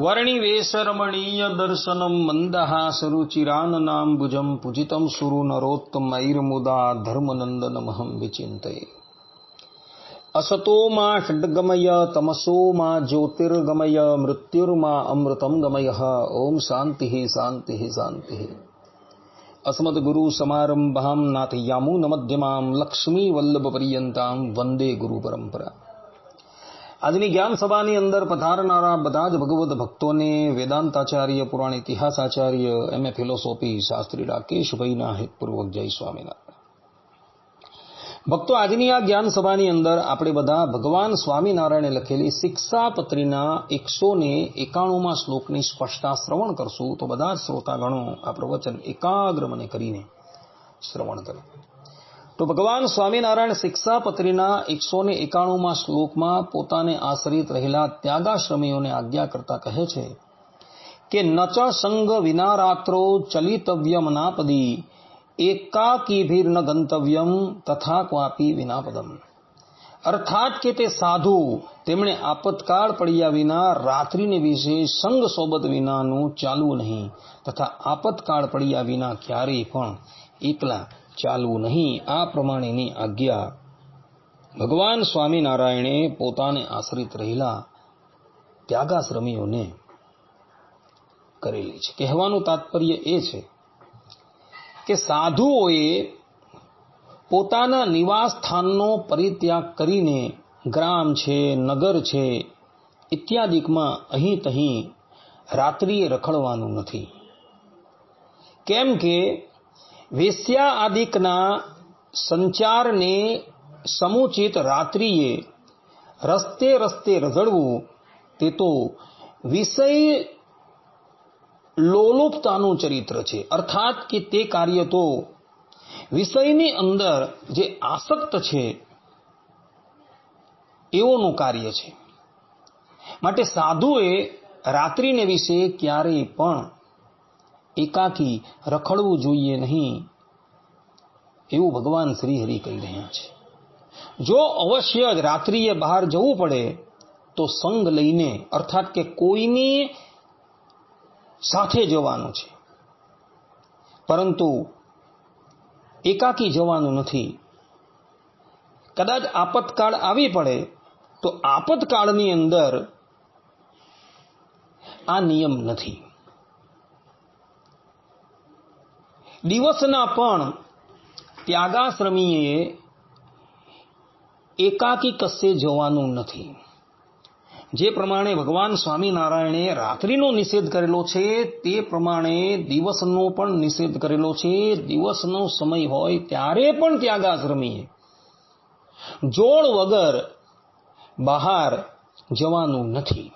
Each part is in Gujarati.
વર્ણિવેશરમણીય દર્શનમ મંદહાસરુચિરાનનાંબુજમ પૂજિતમ સુરુ નરોત્તમૈર્મુદા ધર્મનંદનમહં વિચિંતયે અસતો માં ષડ્ગમય તમસો માં જ્યોતિર્ગમય મૃત્યુર્માં અમૃતમ ગમય ઓમ શાંતિ શાંતિ શાંતિ અસ્મદગુરુ સમારંભામ નાથયામૂનમધ્યમાં લક્ષ્મીવલ્લભ પર્યંતા વંદે ગુરુ પરંપરા આજની જ્ઞાન સભાની અંદર પધારનારા બધા જ ભગવદ્ ભક્તોને વેદાંતાચાર્ય, પુરાણ ઇતિહાસાચાર્ય, એમ એ ફિલોસોફી શાસ્ત્રી રાકેશભાઈના હિતપૂર્વક જય સ્વામિનારાયણ. ભક્તો, આજની આ જ્ઞાન સભાની અંદર આપણે બધા ભગવાન સ્વામિનારાયણે લખેલી શિક્ષાપત્રીના એકસો ને એકાણુંમાં શ્લોકની સ્પષ્ટતા શ્રવણ કરશું તો બધા શ્રોતાગણો આ પ્રવચન એકાગ્ર મને કરીને શ્રવણ કરે. તો ભગવાન સ્વામિનારાયણ શિક્ષાપત્રીના એકસો ને એકાણુંમાં શ્લોકમાં પોતાને આશ્રિત રહેલા ત્યાગાશ્રમીઓને આજ્ઞા કરતા કહે છે કે નચ સંગ વિના રાત્રો ચલિતવ્યમ નાપદી એકાકીભીર્ન ગંતવ્યમ તથા ક્વાપી વિનાપદમ. અર્થાત કે તે સાધુ તેમણે આપતકાળ પડ્યા વિના રાત્રિને વિશે સંગ સોબત વિનાનું ચાલવું નહીં તથા આપતકાળ પડ્યા વિના ક્યારેય પણ એકલા ચાલવું નહીં. આ પ્રમાણેની આજ્ઞા ભગવાન સ્વામિનારાયણે પોતાને આશ્રિત રહેલા ત્યાગાશ્રમીઓને કરેલી છે. કહેવાનું તાત્પર્ય એ છે કે સાધુઓએ પોતાના નિવાસ સ્થાનનો પરિત્યાગ કરીને ગ્રામ છે, નગર છે ઇત્યાદિકમાં અહીં તહીં રાત્રિએ રખડવાનું નથી. કેમ કે વેશ્યા આદિકના સંચારને સમુચિત રાત્રિએ રસ્તે રસ્તે રઝળવું, તે તો વિષય લોલુપતાનું ચરિત્ર છે. અર્થાત કે તે કાર્ય તો વિષયની અંદર જે આસક્ત છે એવોનું કાર્ય છે. માટે સાધુએ રાત્રિને વિશે ક્યારેય પણ એકાકી રખડવું જોઈએ નહીં. એવું ભગવાન શ્રી હરિ કહી રહ્યા છે. જો અવશ્ય જ રાત્રિએ બહાર જવું પડે, તો સંગ લઈને, અર્થાત કે કોઈની સાથે જવાનું છે. પરંતુ એકાકી જવાનું નથી. કદાચ આપતકાળ આવી પડે, તો આપતકાળની અંદર આ નિયમ નથી. દિવસના પણ ત્યાગાશ્રમીએ એકાકી કશે જવાનું નથી. જે પ્રમાણે ભગવાન સ્વામિનારાયણે રાત્રિનો નિષેધ કરેલો છે, તે પ્રમાણે દિવસનો પણ નિષેધ કરેલો છે. દિવસનો સમય હોય ત્યારે પણ ત્યાગાશ્રમીએ જોડ વગર બહાર જવાનું નથી.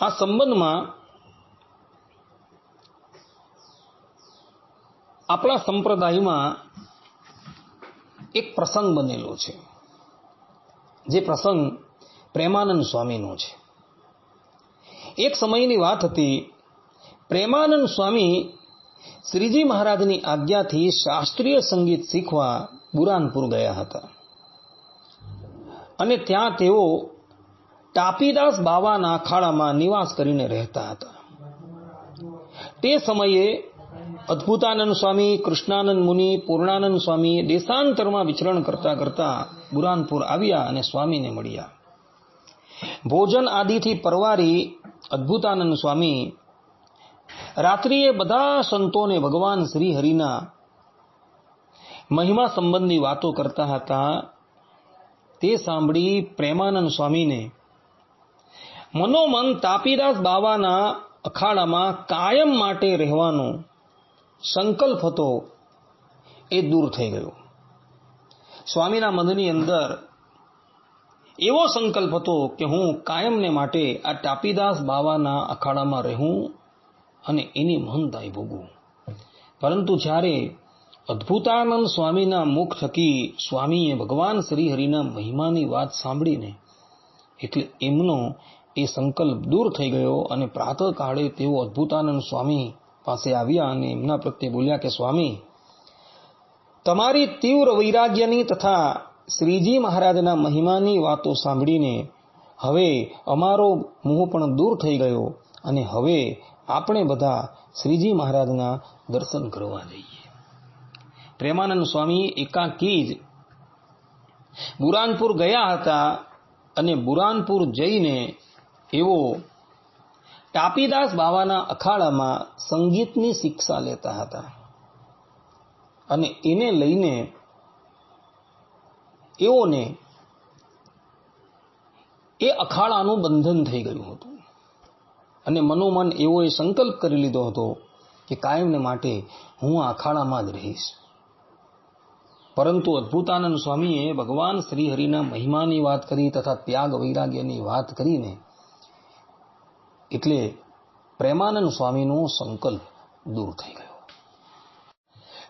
આ સંબંધમાં આપણા સંપ્રદાયમાં એક પ્રસંગ બનેલો છે. જે પ્રસંગ પ્રેમાનંદ સ્વામીનો છે. એક સમયની વાત હતી, પ્રેમાનંદ સ્વામી શ્રીજી મહારાજની આજ્ઞાથી શાસ્ત્રીય સંગીત શીખવા બુરાનપુર ગયા હતા. અને ત્યાં તેઓ ટાપીદાસ બાવાના અખાડામાં નિવાસ કરીને રહેતા હતા. તે સમયે અદ્ભુતાનંદ સ્વામી, કૃષ્ણાનંદ મુનિ, પૂર્ણાનંદ સ્વામી દેશાંતરમાં વિચરણ કરતા કરતા બુરાનપુર આવ્યા અને સ્વામીને મળ્યા. ભોજન આદિથી પરવારી અદ્ભુતાનંદ સ્વામી રાત્રિએ બધા સંતોને ભગવાન શ્રી હરિના મહિમા સંબંધની વાતો કરતા હતા. તે સાંભળી પ્રેમાનંદ સ્વામીને મનોમન તાપીદાસ બાવાના અખાડામાં કાયમ માટે રહેવાનો સંકલ્પ હતો, એ દૂર થઈ ગયો. સ્વામીના મનની અંદર એવો સંકલ્પ હતો કે હું કાયમને માટે આ ટાપીદાસ બાવાના અખાડામાં રહું અને એની મહંતાઈ ભોગવું. પરંતુ જ્યારે અદ્ભુતાનંદ સ્વામીના મુખ થકી સ્વામીએ ભગવાન શ્રી હરિના મહિમાની વાત સાંભળીને, એટલે એમનો એ સંકલ્પ દૂર થઈ ગયો અને પ્રાતઃકાળે તેઓ અદ્ભુતાનંદ સ્વામી પાસે આવ્યા અને એમના પ્રત્યે બોલ્યા કે, સ્વામી, તમારી તીવ્ર વૈરાગ્યની તથા શ્રીજી મહારાજના મહિમાની વાતો સાંભળીને હવે અમારો મોહ પણ દૂર થઈ ગયો અને હવે આપણે બધા શ્રીજી મહારાજના દર્શન કરવા જઈએ. પ્રેમાનંદ સ્વામી એકાકી જ બુરાનપુર ગયા હતા અને બુરાનપુર જઈને એવો ટાપીદાસ બાવાના અખાડામાં સંગીતની શિક્ષા લેતા હતા. અને એને લઈને એઓને એ અખાડાનું બંધન થઈ ગયું હતું. અને મનોમન એઓએ સંકલ્પ કરી લીધો હતો કે કાયમને માટે હું આ અખાડામાં જ રહીશ. પરંતુ અદ્ભુતાનંદ સ્વામીએ ભગવાન શ્રી હરિના મહિમાની વાત કરી તથા ત્યાગ વૈરાગ્યની વાત કરીને એટલે પ્રેમાનંદ સ્વામીનો સંકલ્પ દૂર થઈ ગયો.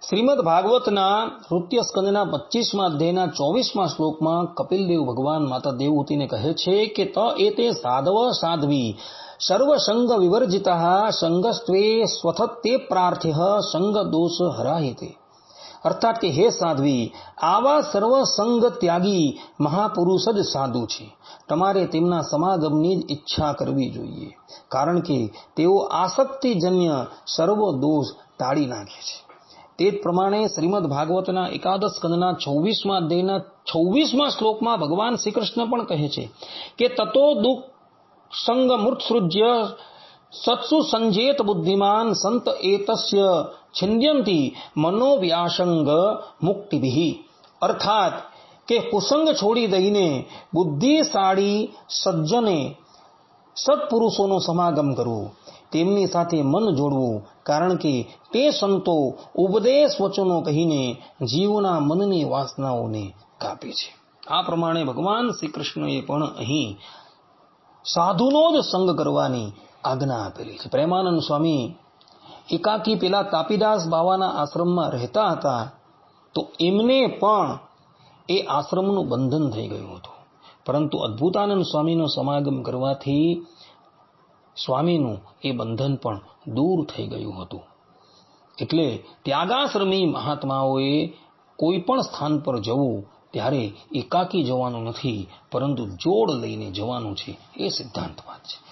શ્રીમદ ભાગવતના નૃત્ય સ્કંદના પચીસમાં અધ્યાયના ચોવીસમાં શ્લોકમાં કપિલદેવ ભગવાન માતા દેવહૂતિને કહે છે કે ત એ તે સાધવ સાધ્વી, સર્વસંગ વિવર્જિતા, સંગસ્ત્વે સ્વથત્તે પ્રાર્થ્ય સંગ દોષ હરાહિતે અર્થાત કે હે સાધ્વી, આવા સર્વસંગ ત્યાગી મહાપુરુષ જ સાધુ છે. તમારે તેમના સમાગમની જ ઈચ્છા કરવી જોઈએ, કારણ કે તેઓ આસક્તિજન્ય સર્વ દોષ ટાળી નાખે છે. તે જ પ્રમાણે શ્રીમદ ભાગવતના એકાદશ સ્કંદના છવ્વીસમાં અધ્યાયના છવ્વીસમાં શ્લોકમાં ભગવાન શ્રી કૃષ્ણ પણ કહે છે કે તતો દુઃખ સંગ મૃત્સૃજ્ય સત્સુ સંજેત બુદ્ધિમાન સંત એતસ્ય છિંદ્યંતી મનોવ્યાસંગ મુક્તિભિ અર્થાત કે કુસંગ છોડી દઈને બુદ્ધિશાળી સજ્જને સત્પુરુષોનો સમાગમ કરવો તેમની સાથે મન જોડવું કારણ કે તે સંતો ઉપદેશ વચનો કહીને જીવના મનની વાસનાઓને કાપે છે આ પ્રમાણે ભગવાન શ્રી કૃષ્ણએ પણ અહીં સાધુનો જ સંગ કરવાની આજ્ઞા આપેલી છે. પ્રેમાનંદ સ્વામી એકાકી પેલા તાપીદાસ બાવાના આશ્રમમાં રહેતા હતા તો એમને પણ એ આશ્રમનું બંધન થઈ ગયું હતું. પરંતુ અદ્ભુતાનંદ સ્વામીનો સમાગમ કરવાથી સ્વામીનું એ બંધન પણ દૂર થઈ ગયું હતું. એટલે ત્યાગાશ્રમી મહાત્માઓએ કોઈ પણ સ્થાન પર જવું ત્યારે એકાકી જવાનું નથી, પરંતુ જોડ લઈને જવાનું છે એ સિદ્ધાંત વાત છે.